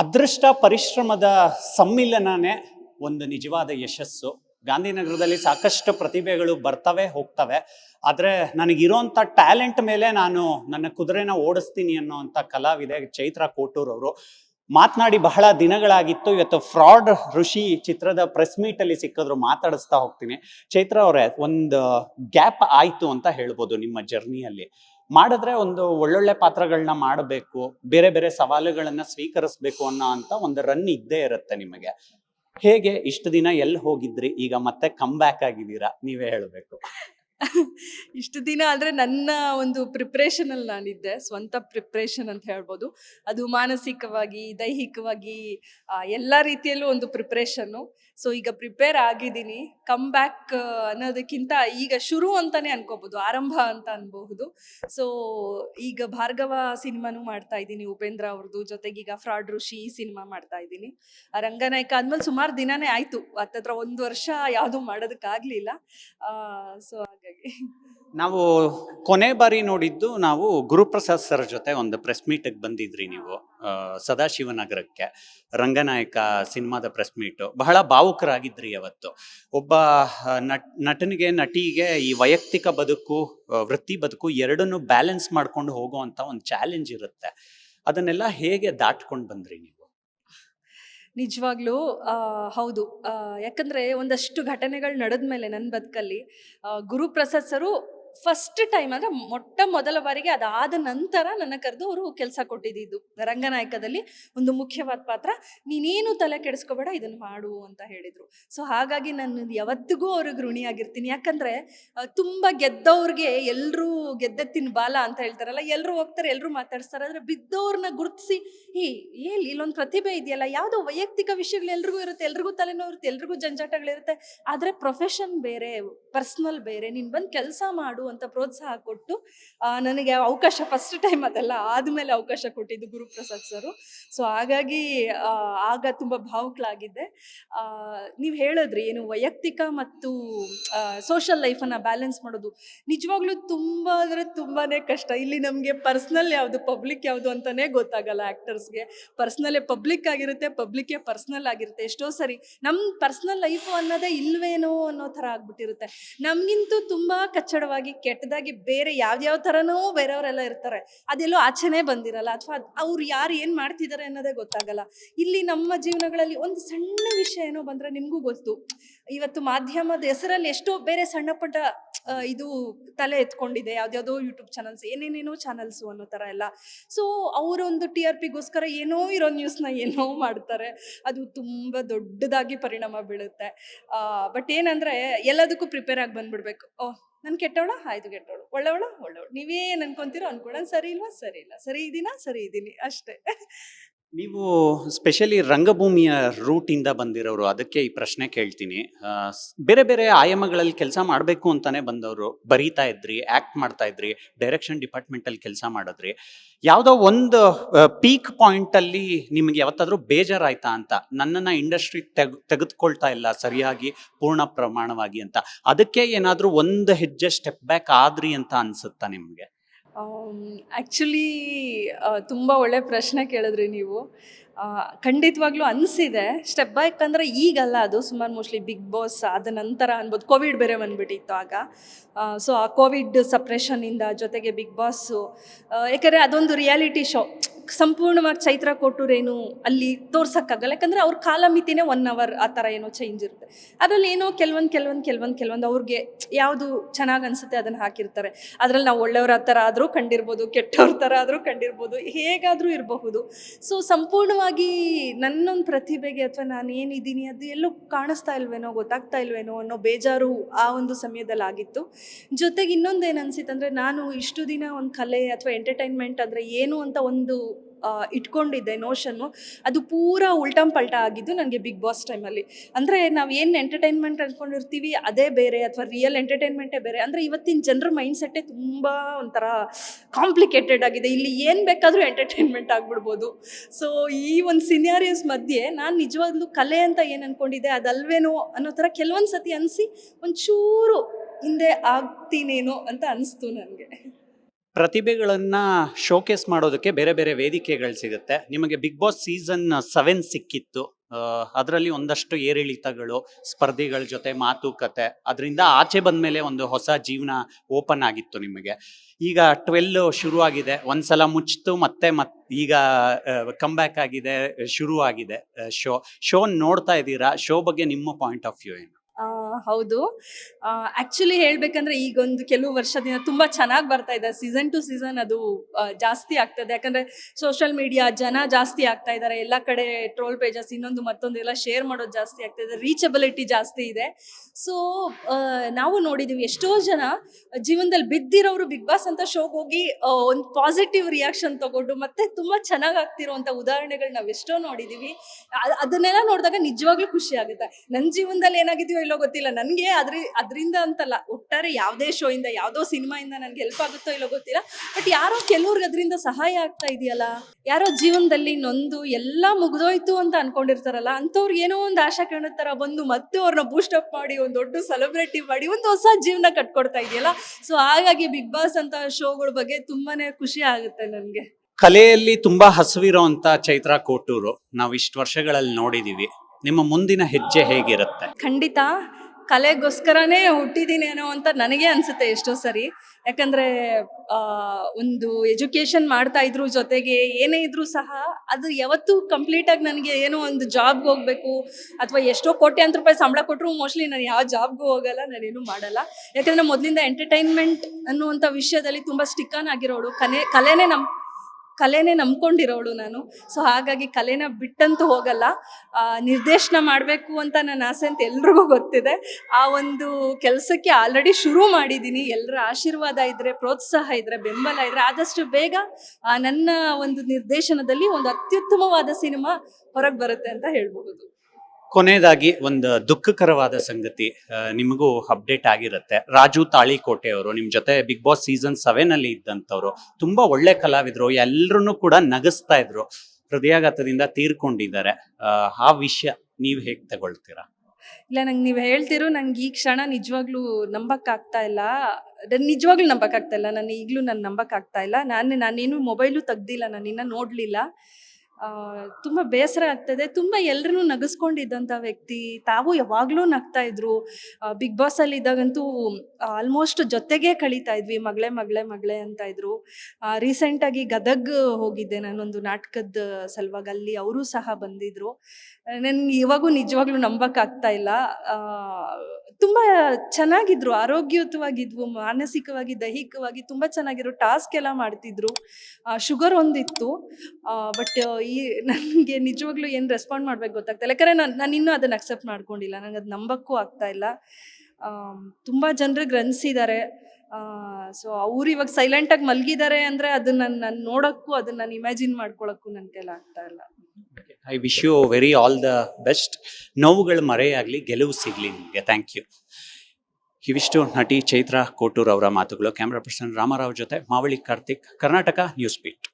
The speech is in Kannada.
ಅದೃಷ್ಟ ಪರಿಶ್ರಮದ ಸಮ್ಮಿಲನನೇ ಒಂದು ನಿಜವಾದ ಯಶಸ್ಸು. ಗಾಂಧಿನಗರದಲ್ಲಿ ಸಾಕಷ್ಟು ಪ್ರತಿಭೆಗಳು ಬರ್ತವೆ, ಹೋಗ್ತವೆ. ಆದರೆ ನನಗಿರೋಂಥ ಟ್ಯಾಲೆಂಟ್ ಮೇಲೆ ನಾನು ನನ್ನ ಕುದುರೆನ ಓಡಿಸ್ತೀನಿ ಅನ್ನೋವಂಥ ಕಲಾವಿದೆ ಚೈತ್ರ ಕೋಟೂರ್ ಅವರು. ಮಾತನಾಡಿ ಬಹಳ ದಿನಗಳಾಗಿತ್ತು. ಇವತ್ತು ಫ್ರಾಡ್ ಋಷಿ ಚಿತ್ರದ ಪ್ರೆಸ್ ಮೀಟ್ ಅಲ್ಲಿ ಸಿಕ್ಕಿದ್ರು, ಮಾತಾಡಿಸ್ತಾ ಹೋಗ್ತೀನಿ. ಚೈತ್ರ ಅವರೇ, ಒಂದು ಗ್ಯಾಪ್ ಆಯಿತು ಅಂತ ಹೇಳ್ಬೋದು ನಿಮ್ಮ ಜರ್ನಿಯಲ್ಲಿ. ಮಾಡಿದ್ರೆ ಒಂದು ಒಳ್ಳೊಳ್ಳೆ ಪಾತ್ರಗಳನ್ನ ಮಾಡಬೇಕು, ಬೇರೆ ಬೇರೆ ಸವಾಲುಗಳನ್ನ ಸ್ವೀಕರಿಸ್ಬೇಕು ಅನ್ನೋ ಅಂತ ಒಂದು ರನ್ ಇದ್ದೇ ಇರುತ್ತೆ ನಿಮಗೆ. ಹೇಗೆ? ಇಷ್ಟು ದಿನ ಎಲ್ಲಿ ಹೋಗಿದ್ರಿ? ಈಗ ಮತ್ತೆ ಕಮ್ ಬ್ಯಾಕ್ ಆಗಿದ್ದೀರಾ? ನೀವೇ ಹೇಳಬೇಕು. ಇಷ್ಟು ದಿನ ಆದರೆ ನನ್ನ ಒಂದು ಪ್ರಿಪ್ರೇಷನ್ ಅಲ್ಲಿ ನಾನಿದ್ದೆ, ಸ್ವಂತ ಪ್ರಿಪ್ರೇಷನ್ ಅಂತ ಹೇಳ್ಬೋದು. ಅದು ಮಾನಸಿಕವಾಗಿ, ದೈಹಿಕವಾಗಿ ಎಲ್ಲ ರೀತಿಯಲ್ಲೂ ಒಂದು ಪ್ರಿಪ್ರೇಷನ್ನು ಸೊ ಈಗ ಪ್ರಿಪೇರ್ ಆಗಿದ್ದೀನಿ. ಕಮ್ ಬ್ಯಾಕ್ ಅನ್ನೋದಕ್ಕಿಂತ ಈಗ ಶುರು ಅಂತಾನೆ ಅನ್ಕೋಬಹುದು ಆರಂಭ ಅಂತ ಅನ್ಬಹುದು. ಸೊ ಈಗ ಭಾರ್ಗವ ಸಿನಿಮಾನು ಮಾಡ್ತಾ ಇದ್ದೀನಿ, ಉಪೇಂದ್ರ ಅವ್ರದ್ದು ಜೊತೆಗೆ ಈಗ ಫ್ರಾಡ್ ಋಷಿ ಸಿನಿಮಾ ಮಾಡ್ತಾ ಇದ್ದೀನಿ. ರಂಗನಾಯಕ ಅಂದ್ಮೇಲೆ ಸುಮಾರು ದಿನನೇ ಆಯ್ತು. ಹತ್ತತ್ರ ಒಂದು ವರ್ಷ ಯಾವುದು ಮಾಡೋದಕ್ಕಾಗ್ಲಿಲ್ಲ. ಸೊ ಹಾಗಾಗಿ. ನಾವು ಕೊನೆ ಬಾರಿ ನೋಡಿದ್ದು ನಾವು ಗುರುಪ್ರಸಾದ್ ಸರ್ ಜೊತೆ ಒಂದು ಪ್ರೆಸ್ ಮೀಟಿಗೆ ಬಂದಿದ್ರಿ ನೀವು ಸದಾಶಿವನಗರಕ್ಕೆ. ರಂಗನಾಯಕ ಸಿನಿಮಾದ ಪ್ರೆಸ್ ಮೀಟು ಬಹಳ ಭಾವುಕರಾಗಿದ್ರಿ ಅವತ್ತು ಒಬ್ಬ ನಟ್, ನಟನಿಗೆ, ನಟಿಗೆ ಈ ವೈಯಕ್ತಿಕ ಬದುಕು ವೃತ್ತಿ ಬದುಕು ಎರಡನ್ನೂ ಬ್ಯಾಲೆನ್ಸ್ ಮಾಡ್ಕೊಂಡು ಹೋಗುವಂಥ ಒಂದು ಚಾಲೆಂಜ್ ಇರುತ್ತೆ. ಅದನ್ನೆಲ್ಲ ಹೇಗೆ ದಾಟ್ಕೊಂಡು ಬಂದ್ರಿ ನೀವು? ನಿಜವಾಗ್ಲೂ ಹೌದು. ಯಾಕಂದರೆ ಒಂದಷ್ಟು ಘಟನೆಗಳು ನಡೆದ ಮೇಲೆ ನನ್ನ ಬದುಕಲ್ಲಿ ಗುರುಪ್ರಸಾದ್ ಸರು ಫಸ್ಟ್ ಟೈಮ್ ಅಂದ್ರೆ ಮೊಟ್ಟ ಮೊದಲ ಬಾರಿಗೆ ಅದಾದ ನಂತರ ನನ್ನ ಕರೆದು ಅವರು ಕೆಲಸ ಕೊಟ್ಟಿದ್ದು ರಂಗನಾಯಕದಲ್ಲಿ ಒಂದು ಮುಖ್ಯವಾದ ಪಾತ್ರ, ನೀನೇನು ತಲೆ ಕೆಡಿಸ್ಕೋಬೇಡ, ಇದನ್ನು ಮಾಡು ಅಂತ ಹೇಳಿದ್ರು. ಸೊ ಹಾಗಾಗಿ ನಾನು ಯಾವತ್ತಿಗೂ ಅವ್ರಿಗೆ ಋಣಿಯಾಗಿರ್ತೀನಿ. ಯಾಕಂದ್ರೆ ತುಂಬಾ ಗೆದ್ದವ್ರಿಗೆ ಎಲ್ಲರೂ ಗೆದ್ದತ್ತಿನ ಬಾಲ ಅಂತ ಹೇಳ್ತಾರಲ್ಲ ಎಲ್ಲರೂ ಹೋಗ್ತಾರೆ ಎಲ್ಲರೂ ಮಾತಾಡ್ಸ್ತಾರೆ, ಆದ್ರೆ ಬಿದ್ದವ್ರನ್ನ ಗುರುತಿಸಿ ಏ ಏಲ್ ಇಲ್ಲೊಂದು ಪ್ರತಿಭೆ ಇದೆಯಲ್ಲ, ಯಾವುದೋ ವೈಯಕ್ತಿಕ ವಿಷಯಗಳು ಎಲ್ರಿಗೂ ಇರುತ್ತೆ, ಎಲ್ರಿಗೂ ತಲೆನೋ ಇರುತ್ತೆ ಎಲ್ರಿಗೂ ಜಂಜಾಟಗಳಿರುತ್ತೆ, ಆದ್ರೆ ಪ್ರೊಫೆಷನ್ ಬೇರೆ ಪರ್ಸ್ನಲ್ ಬೇರೆ, ನೀನ್ ಬಂದು ಕೆಲಸ ಮಾಡು ಅಂತ ಪ್ರೋತ್ಸಾಹ ಕೊಟ್ಟು ನನಗೆ ಅವಕಾಶ ಫಸ್ಟ್ ಟೈಮ್ ಅದೆಲ್ಲ, ಆದ್ಮೇಲೆ ಅವಕಾಶ ಕೊಟ್ಟಿದ್ದು ಗುರುಪ್ರಸಾದ್ ಸರು. ಸೊ ಹಾಗಾಗಿ ಆಗ ತುಂಬಾ ಭಾವುಕಳಾಗಿದ್ದೆ. ನೀವು ಹೇಳಿದ್ರಿ ಏನು ವೈಯಕ್ತಿಕ ಮತ್ತು ಸೋಷಲ್ ಲೈಫನ್ನು ಬ್ಯಾಲೆನ್ಸ್ ಮಾಡೋದು ನಿಜವಾಗ್ಲೂ ತುಂಬ ಅಂದರೆ ತುಂಬಾನೇ ಕಷ್ಟ. ಇಲ್ಲಿ ನಮಗೆ ಪರ್ಸ್ನಲ್ ಯಾವುದು ಪಬ್ಲಿಕ್ ಯಾವುದು ಅಂತಲೇ ಗೊತ್ತಾಗಲ್ಲ ಆ್ಯಕ್ಟರ್ಸ್ಗೆ ಪರ್ಸ್ನಲ್ಲೇ ಪಬ್ಲಿಕ್ ಆಗಿರುತ್ತೆ ಪಬ್ಲಿಕ್ಕೇ ಪರ್ಸ್ನಲ್ ಆಗಿರುತ್ತೆ. ಎಷ್ಟೋ ಸರಿ ನಮ್ಮ ಪರ್ಸ್ನಲ್ ಲೈಫು ಅನ್ನೋದೇ ಇಲ್ವೇನೋ ಅನ್ನೋ ಥರ ಆಗ್ಬಿಟ್ಟಿರುತ್ತೆ. ನಮಗಿಂತೂ ತುಂಬ ಕಚ್ಚಡವಾಗಿ ಕೆಟ್ಟದಾಗಿ ಬೇರೆ ಯಾವ್ದ್ಯಾವ ಥರನೂ ಬೇರೆಯವರೆಲ್ಲ ಇರ್ತಾರೆ. ಅದೆಲ್ಲೋ ಆಚೆನೇ ಬಂದಿರಲ್ಲ ಅಥವಾ ಅವ್ರು ಯಾರು ಏನು ಮಾಡ್ತಿದ್ದಾರೆ ಅನ್ನೋದೇ ಗೊತ್ತಾಗಲ್ಲ. ಇಲ್ಲಿ ನಮ್ಮ ಜೀವನಗಳಲ್ಲಿ ಒಂದು ಸಣ್ಣ ವಿಷಯ ಏನೋ ಬಂದರೆ ನಿಮಗೂ ಗೊತ್ತು. ಇವತ್ತು ಮಾಧ್ಯಮದ ಹೆಸರಲ್ಲಿ ಎಷ್ಟೋ ಬೇರೆ ಸಣ್ಣ ಪುಟ್ಟ ಇದು ತಲೆ ಎತ್ಕೊಂಡಿದೆ. ಯಾವ್ದ್ಯಾವ್ದೋ ಯೂಟ್ಯೂಬ್ ಚಾನಲ್ಸ್ ಏನೇನೇನೋ ಚಾನಲ್ಸು ಅನ್ನೋ ಥರ ಎಲ್ಲ. ಸೊ ಅವರೊಂದು ಟಿ ಆರ್ ಪಿಗೋಸ್ಕರ ಏನೋ ಇರೋ ನ್ಯೂಸ್ನ ಏನೋ ಮಾಡ್ತಾರೆ. ಅದು ತುಂಬ ದೊಡ್ಡದಾಗಿ ಪರಿಣಾಮ ಬೀಳುತ್ತೆ. ಬಟ್ ಏನಂದ್ರೆ ಎಲ್ಲದಕ್ಕೂ ಪ್ರಿಪೇರ್ ಆಗಿ ಬಂದ್ಬಿಡ್ಬೇಕು. ಓಹ್ ನಾನು ಕೆಟ್ಟವಳ? ಆಯ್ತು ಕೆಟ್ಟವಳು. ಒಳ್ಳೆವಳ? ಒಳ್ಳೆವಳು. ನೀವೇನು ಅನ್ಕೊಂತೀರೋ ಅನ್ಕೊಳ್ಳೋಣ. ಸರಿ ಇಲ್ವಾ? ಸರಿ ಇಲ್ಲ. ಸರಿ ಇದೀನಾ ಸರಿ ಇದ್ದೀನಿ. ಅಷ್ಟೇ. ನೀವು ಸ್ಪೆಷಲಿ ರಂಗಭೂಮಿಯ ರೂಟಿಂದ ಬಂದಿರೋರು, ಅದಕ್ಕೆ ಈ ಪ್ರಶ್ನೆ ಕೇಳ್ತೀನಿ. ಬೇರೆ ಬೇರೆ ಆಯಾಮಗಳಲ್ಲಿ ಕೆಲಸ ಮಾಡಬೇಕು ಅಂತಾನೆ ಬಂದವರು, ಬರೀತಾ ಇದ್ರಿ ಆಕ್ಟ್ ಮಾಡ್ತಾ ಇದ್ರಿ ಡೈರೆಕ್ಷನ್ ಡಿಪಾರ್ಟ್ಮೆಂಟ್ ಅಲ್ಲಿ ಕೆಲಸ ಮಾಡಿದ್ರಿ. ಯಾವುದೋ ಒಂದು ಪೀಕ್ ಪಾಯಿಂಟ್ ಅಲ್ಲಿ ನಿಮ್ಗೆ ಯಾವತ್ತಾದ್ರೂ ಬೇಜಾರಾಯ್ತಾ ಅಂತ, ನನ್ನನ್ನ ಇಂಡಸ್ಟ್ರಿ ತೆಗ್, ತೆಗೆದುಕೊಳ್ತಾ ಇಲ್ಲ, ಸರಿಯಾಗಿ, ಪೂರ್ಣ ಪ್ರಮಾಣವಾಗಿ ಅಂತ, ಅದಕ್ಕೆ ಏನಾದ್ರೂ ಒಂದು ಹೆಜ್ಜೆ ಸ್ಟೆಪ್ ಬ್ಯಾಕ್ ಆದ್ರಿ ಅಂತ ಅನ್ಸುತ್ತಾ ನಿಮ್ಗೆ? ಆ್ಯಕ್ಚುಲಿ ತುಂಬ ಒಳ್ಳೆ ಪ್ರಶ್ನೆ ಕೇಳಿದ್ರಿ ನೀವು. ಖಂಡಿತವಾಗ್ಲೂ ಅನಿಸಿದೆ. ಸ್ಟೆಪ್ ಬ್ಯಾಕ್ ಅಂದರೆ ಈಗಲ್ಲ ಅದು, ಸುಮಾರು ಮೋಸ್ಟ್ಲಿ ಬಿಗ್ ಬಾಸ್ ಆದ ನಂತರ ಅನ್ಬೋದು ಕೋವಿಡ್ ಬೇರೆ ಬಂದ್ಬಿಟ್ಟಿತ್ತು ಆಗ. ಸೊ ಆ ಕೋವಿಡ್ ಸಪ್ರೆಷನಿಂದ ಜೊತೆಗೆ ಬಿಗ್ ಬಾಸು ಯಾಕಂದರೆ ಅದೊಂದು ರಿಯಾಲಿಟಿ ಶೋ ಸಂಪೂರ್ಣವಾಗಿ ಚೈತ್ರ ಕೊಟ್ಟರೇನು ಅಲ್ಲಿ ತೋರ್ಸೋಕ್ಕಾಗಲ್ಲ. ಯಾಕಂದರೆ ಅವ್ರ ಕಾಲಮಿತಿನೇ ಒನ್ ಅವರ್ ಆ ಥರ ಏನೋ ಚೇಂಜ್ ಇರುತ್ತೆ. ಅದರಲ್ಲಿ ಏನೋ ಕೆಲವೊಂದು ಕೆಲವೊಂದು ಕೆಲವೊಂದು ಕೆಲವೊಂದು ಅವ್ರಿಗೆ ಯಾವುದು ಚೆನ್ನಾಗಿ ಅನಿಸುತ್ತೆ ಅದನ್ನು ಹಾಕಿರ್ತಾರೆ. ಅದರಲ್ಲಿ ನಾವು ಒಳ್ಳೆಯವ್ರ ಥರ ಆದರೂ ಕಂಡಿರ್ಬೋದು, ಕೆಟ್ಟವ್ರ ಥರ ಆದರೂ ಕಂಡಿರ್ಬೋದು, ಹೇಗಾದರೂ ಇರಬಹುದು. ಸೊ ಸಂಪೂರ್ಣವಾಗಿ ನನ್ನೊಂದು ಪ್ರತಿಭೆಗೆ ಅಥವಾ ನಾನು ಏನಿದ್ದೀನಿ ಅದು ಎಲ್ಲೂ ಕಾಣಿಸ್ತಾ ಇಲ್ವೇನೋ, ಗೊತ್ತಾಗ್ತಾ ಇಲ್ವೇನೋ ಅನ್ನೋ ಬೇಜಾರು ಆ ಒಂದು ಸಮಯದಲ್ಲಿ ಆಗಿತ್ತು. ಜೊತೆಗೆ ಇನ್ನೊಂದು ಏನು ಅನಿಸಿತ್ತು ನಾನು ಇಷ್ಟು ದಿನ ಒಂದು ಕಲೆ ಅಥವಾ ಎಂಟರ್ಟೈನ್ಮೆಂಟ್ ಅಂದರೆ ಏನು ಅಂತ ಒಂದು ಇಟ್ಕೊಂಡಿದ್ದೆ ನೋಷನ್ನು ಅದು ಪೂರಾ ಉಲ್ಟಂ ಪಲ್ಟ ಆಗಿದ್ದು ನನಗೆ ಬಿಗ್ ಬಾಸ್ ಟೈಮಲ್ಲಿ ಅಂದರೆ ನಾವು ಏನು ಎಂಟರ್ಟೈನ್ಮೆಂಟ್ ಅಂದ್ಕೊಂಡಿರ್ತೀವಿ ಅದೇ ಬೇರೆ ಅಥವಾ ರಿಯಲ್ ಎಂಟರ್ಟೈನ್ಮೆಂಟೇ ಬೇರೆ. ಅಂದರೆ ಇವತ್ತಿನ ಜನರ ಮೈಂಡ್ ಸೆಟ್ಟೇ ತುಂಬ ಒಂಥರ ಕಾಂಪ್ಲಿಕೇಟೆಡ್ ಆಗಿದೆ. ಇಲ್ಲಿ ಏನು ಬೇಕಾದರೂ ಎಂಟರ್ಟೈನ್ಮೆಂಟ್ ಆಗಿಬಿಡ್ಬೋದು. ಸೊ ಈ ಒಂದು ಸಿನಿಯಾರಿಯೋಸ್ ಮಧ್ಯೆ ನಾನು ನಿಜವಾಗ್ಲೂ ಕಲೆ ಅಂತ ಏನು ಅಂದ್ಕೊಂಡಿದ್ದೆ ಅದಲ್ವೇನೋ ಅನ್ನೋ ಥರ ಕೆಲವೊಂದು ಸತಿ ಅನಿಸಿ ಒಂಚೂರು ಹಿಂದೆ ಆಗ್ತೀನೇನೋ ಅಂತ ಅನಿಸ್ತು ನನಗೆ ಪ್ರತಿಭೆಗಳನ್ನ ಶೋಕೇಸ್ ಮಾಡೋದಕ್ಕೆ ಬೇರೆ ಬೇರೆ ವೇದಿಕೆಗಳು ಸಿಗುತ್ತೆ. ನಿಮಗೆ ಬಿಗ್ ಬಾಸ್ ಸೀಸನ್ ಸೆವೆನ್ ಸಿಕ್ಕಿತ್ತು. ಅದರಲ್ಲಿ ಒಂದಷ್ಟು ಏರಿಳಿತಗಳು, ಸ್ಪರ್ಧಿಗಳ ಜೊತೆ ಮಾತುಕತೆ, ಅದರಿಂದ ಆಚೆ ಬಂದ ಮೇಲೆ ಒಂದು ಹೊಸ ಜೀವನ ಓಪನ್ ಆಗಿತ್ತು ನಿಮಗೆ. ಈಗ ಟ್ವೆಲ್ ಶುರು ಆಗಿದೆ ಒಂದ್ಸಲ ಮುಚ್ಚಿತು, ಮತ್ತೆ ಮತ್, ಈಗ ಕಮ್ ಬ್ಯಾಕ್ ಆಗಿದೆ ಶುರು ಆಗಿದೆ ಶೋ ಶೋ ನೋಡ್ತಾ ಇದ್ದೀರಾ? ಶೋ ಬಗ್ಗೆ ನಿಮ್ಮ ಪಾಯಿಂಟ್ ಆಫ್ ವ್ಯೂ ಏನು? ಹೌದು. ಆಕ್ಚುಲಿ ಹೇಳ್ಬೇಕಂದ್ರೆ ಈಗೊಂದು ಕೆಲವು ವರ್ಷದಿಂದ ತುಂಬಾ ಚೆನ್ನಾಗಿ ಬರ್ತಾ ಇದೆ. ಸೀಸನ್ ಟು ಸೀಸನ್ ಅದು ಜಾಸ್ತಿ ಆಗ್ತದೆ ಯಾಕಂದ್ರೆ ಸೋಷಿಯಲ್ ಮೀಡಿಯಾ ಜನ ಜಾಸ್ತಿ ಆಗ್ತಾ ಇದ್ದಾರೆ ಎಲ್ಲ ಕಡೆ ಟ್ರೋಲ್ ಪೇಜಸ್ ಇನ್ನೊಂದು ಮತ್ತೊಂದು ಎಲ್ಲ ಶೇರ್ ಮಾಡೋದು ಜಾಸ್ತಿ ಆಗ್ತಾ ಇದೆ. ರೀಚಬಿಲಿಟಿ ಜಾಸ್ತಿ ಇದೆ. ಸೊ ನಾವು ನೋಡಿದೀವಿ ಎಷ್ಟೋ ಜನ ಜೀವನದಲ್ಲಿ ಬಿದ್ದಿರೋರು ಬಿಗ್ ಬಾಸ್ ಅಂತ ಶೋಗೆ ಹೋಗಿ ಒಂದು ಪಾಸಿಟಿವ್ ರಿಯಾಕ್ಷನ್ ತಗೊಂಡು ಮತ್ತೆ ತುಂಬಾ ಚೆನ್ನಾಗಿ ಆಗ್ತಿರುವಂತ ಉದಾಹರಣೆಗಳು ನಾವು ಎಷ್ಟೋ ನೋಡಿದೀವಿ. ಅದನ್ನೆಲ್ಲ ನೋಡಿದಾಗ ನಿಜವಾಗ್ಲೂ ಖುಷಿ ಆಗುತ್ತೆ. ನನ್ನ ಜೀವನದಲ್ಲಿ ಏನಾಗಿದೆಯೋ ಇಲ್ಲೋ ಗೊತ್ತಿಲ್ಲ. ನನಗೆ ಅದ್ರ ಅದರಿಂದ ಅಂತಲ್ಲ ಒಟ್ಟಾರೆ ಯಾವುದೇ ಶೋ ಇಂದ ಯಾವುದೋ ಸಿನಿಮಾಯಿಂದ ನನಗೆ ಹೆಲ್ಪ್ ಆಗುತ್ತೋ ಇಲ್ಲೋ ಗೊತ್ತಿಲ್ಲ. ಬಟ್ ಯಾರೋ ಕೆಲವ್ರಿಗೆ ಅದರಿಂದ ಸಹಾಯ ಆಗ್ತಾ ಇದೆಯಲ್ಲ? ಯಾರೋ ಜೀವನದಲ್ಲಿ ನೊಂದು ಎಲ್ಲ ಮುಗ್ದೋಯ್ತು ಅಂತ ಅನ್ಕೊಂಡಿರ್ತಾರಲ್ಲ ಅಂಥವ್ರಿಗೆ ಏನೋ ಒಂದು ಆಶಾ ಕಾಣುತ್ತಾರ ಬಂದು ಮತ್ತೆ ಅವ್ರನ್ನ ಬೂಸ್ಟ್ ಅಪ್ ಮಾಡಿ ಒಂದು ದೊಡ್ಡ ಸೆಲೆಬ್ರಿಟಿ ಮಾಡಿ ಒಂದು ಹೊಸ ಜೀವನ ಕಟ್ಕೊಡ್ತಾ ಇದೆಯಲ್ಲ? ಸೊ ಹಾಗಾಗಿ ಬಿಗ್ ಬಾಸ್ ಅಂತ ಶೋಗಳ ಬಗ್ಗೆ ತುಂಬಾನೇ ಖುಷಿ ಆಗುತ್ತೆ ನನಗೆ. ಕಲೆಯಲ್ಲಿ ತುಂಬಾ ಹಸುವಿರುವಂತ ಚೈತ್ರ ಕೋಟೂರು ನಾವು ಇಷ್ಟು ವರ್ಷಗಳಲ್ಲಿ ನೋಡಿದೀವಿ. ನಿಮ್ಮ ಮುಂದಿನ ಹೆಜ್ಜೆ ಹೇಗಿರುತ್ತೆ? ಖಂಡಿತ. ಕಲೆಗೋಸ್ಕರನೇ ಹುಟ್ಟಿದ್ದೀನೇನೋ ಅಂತ ನನಗೆ ಅನ್ಸುತ್ತೆ ಎಷ್ಟೋ ಸರಿ. ಯಾಕಂದ್ರೆ ಒಂದು ಎಜುಕೇಶನ್ ಮಾಡ್ತಾ ಇದ್ರು ಜೊತೆಗೆ ಏನೇ ಇದ್ರೂ ಸಹ ಅದು ಯಾವತ್ತೂ ಕಂಪ್ಲೀಟಾಗಿ ನನಗೆ ಏನೋ ಒಂದು ಜಾಬ್ಗೆ ಹೋಗಬೇಕು ಅಥವಾ ಎಷ್ಟೋ ಅಂತ ರೂಪಾಯಿ ಸಂಬಳ ಕೊಟ್ಟರು ಮೋಸ್ಟ್ಲಿ ನಾನು ಯಾವ ಜಾಬ್ಗೂ ಹೋಗಲ್ಲ ನಾನೇನು ಮಾಡಲ್ಲ. ಯಾಕಂದ್ರೆ ಮೊದಲಿಂದ ಎಂಟರ್ಟೈನ್ಮೆಂಟ್ ಅನ್ನುವಂಥ ವಿಷಯದಲ್ಲಿ ತುಂಬ ಸ್ಟಿಕ್ಕನ್ ಆಗಿರೋಳು. ಕಲೆ ಕಲೆನೇ ನಮ್ ಕಲೆನೇ ನಂಬ್ಕೊಂಡಿರೋಳು ನಾನು. ಸೊ ಹಾಗಾಗಿ ಕಲೆನ ಬಿಟ್ಟಂತೂ ಹೋಗಲ್ಲ. ನಿರ್ದೇಶನ ಮಾಡಬೇಕು ಅಂತ ನನ್ನ ಆಸೆ ಅಂತ ಎಲ್ರಿಗೂ ಗೊತ್ತಿದೆ. ಆ ಒಂದು ಕೆಲಸಕ್ಕೆ ಆಲ್ರೆಡಿ ಶುರು ಮಾಡಿದ್ದೀನಿ ಎಲ್ಲರ ಆಶೀರ್ವಾದ ಇದ್ರೆ, ಪ್ರೋತ್ಸಾಹ ಇದ್ರೆ, ಬೆಂಬಲ ಇದ್ರೆ, ಆದಷ್ಟು ಬೇಗ ನನ್ನ ಒಂದು ನಿರ್ದೇಶನದಲ್ಲಿ ಒಂದು ಅತ್ಯುತ್ತಮವಾದ ಸಿನಿಮಾ ಹೊರಗೆ ಬರುತ್ತೆ ಅಂತ ಹೇಳ್ಬಹುದು. ಕೊನೆಯದಾಗಿ ಒಂದು ದುಃಖಕರವಾದ ಸಂಗತಿ ನಿಮಗೂ ಅಪ್ಡೇಟ್ ಆಗಿರುತ್ತೆ. ರಾಜು ತಾಳಿಕೋಟೆ ಅವರು ನಿಮ್ ಜೊತೆ ಬಿಗ್ ಬಾಸ್ ಸೀಸನ್ ಸೆವೆನ್ ಅಲ್ಲಿ ಇದ್ದಂಥವ್ರು ತುಂಬಾ ಒಳ್ಳೆ ಕಲಾವಿದರು ಎಲ್ಲರೂ ಕೂಡ ನಗಿಸ್ತಾ ಇದ್ರು ಹೃದಯಾಘಾತದಿಂದ ತೀರ್ಕೊಂಡಿದ್ದಾರೆ. ಆ, ವಿಷಯ ನೀವು ಹೇಗ್ ತಗೊಳ್ತೀರಾ? ಇಲ್ಲ ನಂಗೆ ನೀವು ಹೇಳ್ತಿರೋ ನಂಗೆ ಈ ಕ್ಷಣ ನಿಜವಾಗ್ಲೂ ನಂಬಕ್ಕಾಗ್ತಾ ಇಲ್ಲ. ನಿಜವಾಗ್ಲೂ ನಂಬಕ್ಕಾಗ್ತಾ ಇಲ್ಲ. ನಾನು ಈಗಲೂ ನಾನು ನಂಬಕ್ಕಾಗ್ತಾ ಇಲ್ಲ. ನಾನು ನಾನೇನು ಮೊಬೈಲು ತೆಗ್ದಿಲ್ಲ ನಾನು ಇನ್ನೂ ನೋಡಲಿಲ್ಲ. ತುಂಬ ಬೇಸರ ಆಗ್ತದೆ. ತುಂಬ ಎಲ್ಲರೂ ನಗಿಸ್ಕೊಂಡಿದ್ದಂಥ ವ್ಯಕ್ತಿ ತಾವು ಯಾವಾಗಲೂ ನಗ್ತಾ ಇದ್ರು. ಬಿಗ್ ಅಲ್ಲಿ ಇದ್ದಾಗಂತೂ ಆಲ್ಮೋಸ್ಟ್ ಜೊತೆಗೆ ಕಳೀತಾ ಇದ್ವಿ. ಮಗಳೇ ಮಗಳೇ ಮಗಳೇ ಅಂತ ಇದ್ರು. ರೀಸೆಂಟ್ ಆಗಿ ಗದಗ್ ಹೋಗಿದ್ದೆ ನಾನೊಂದು ನಾಟಕದ ಸಲುವಾಗಿ. ಅಲ್ಲಿ ಅವರು ಸಹ ಬಂದಿದ್ರು. ನನ್ಗೆ ಇವಾಗೂ ನಿಜವಾಗ್ಲೂ ನಂಬಕ್ಕಾಗ್ತಾ ಇಲ್ಲ. ತುಂಬ ಚೆನ್ನಾಗಿದ್ರು. ಆರೋಗ್ಯಯುತವಾಗಿದ್ವು, ಮಾನಸಿಕವಾಗಿ, ದೈಹಿಕವಾಗಿ ತುಂಬ ಚೆನ್ನಾಗಿರೋ ಟಾಸ್ಕ್ ಎಲ್ಲ ಮಾಡ್ತಿದ್ರು. ಶುಗರ್ ಒಂದಿತ್ತು. ಬಟ್ ಈ ನನಗೆ ನಿಜವಾಗ್ಲೂ ಏನು ರೆಸ್ಪಾಂಡ್ ಮಾಡ್ಬೇಕು ಗೊತ್ತಾಗ್ತಾ ಇಲ್ಲ. ಯಾಕಂದರೆ ನಾನು ನಾನು ಇನ್ನೂ ಅದನ್ನು ಅಕ್ಸೆಪ್ಟ್ ಮಾಡ್ಕೊಂಡಿಲ್ಲ. ನನಗೆ ಅದು ನಂಬಕ್ಕೂ ಆಗ್ತಾ ಇಲ್ಲ. ತುಂಬ ಜನರಿಗೆ ರನ್ಸಿದ್ದಾರೆ ಸೊ ಅವ್ರು ಇವಾಗ ಸೈಲೆಂಟಾಗಿ ಮಲಗಿದ್ದಾರೆ ಅಂದರೆ ಅದನ್ನ ನಾನು ನೋಡೋಕ್ಕೂ, ಅದನ್ನು ನಾನು ಇಮ್ಯಾಜಿನ್ ಮಾಡ್ಕೊಳಕ್ಕೂ ನನ್ನ ಕೈಲಿ ಆಗ್ತಾ ಇಲ್ಲ. I wish you very all the best ನೋವುಗಳು ಮರೆಯಾಗಲಿ ಗೆಲುವು ಸಿಗ್ಲಿ ನಿಮಗೆ. ಥ್ಯಾಂಕ್ ಯು ಇವಿಷ್ಟು ನಟಿ ಚೈತ್ರ ಕೋಟೂರ್ ಅವರ ಮಾತುಗಳು. ಕ್ಯಾಮ್ರಾ ಪರ್ಸನ್ ರಾಮರಾವ್ ಜೊತೆ ಮಾವಳಿ ಕಾರ್ತಿಕ್, ಕರ್ನಾಟಕ ನ್ಯೂಸ್ ಬೀಟ್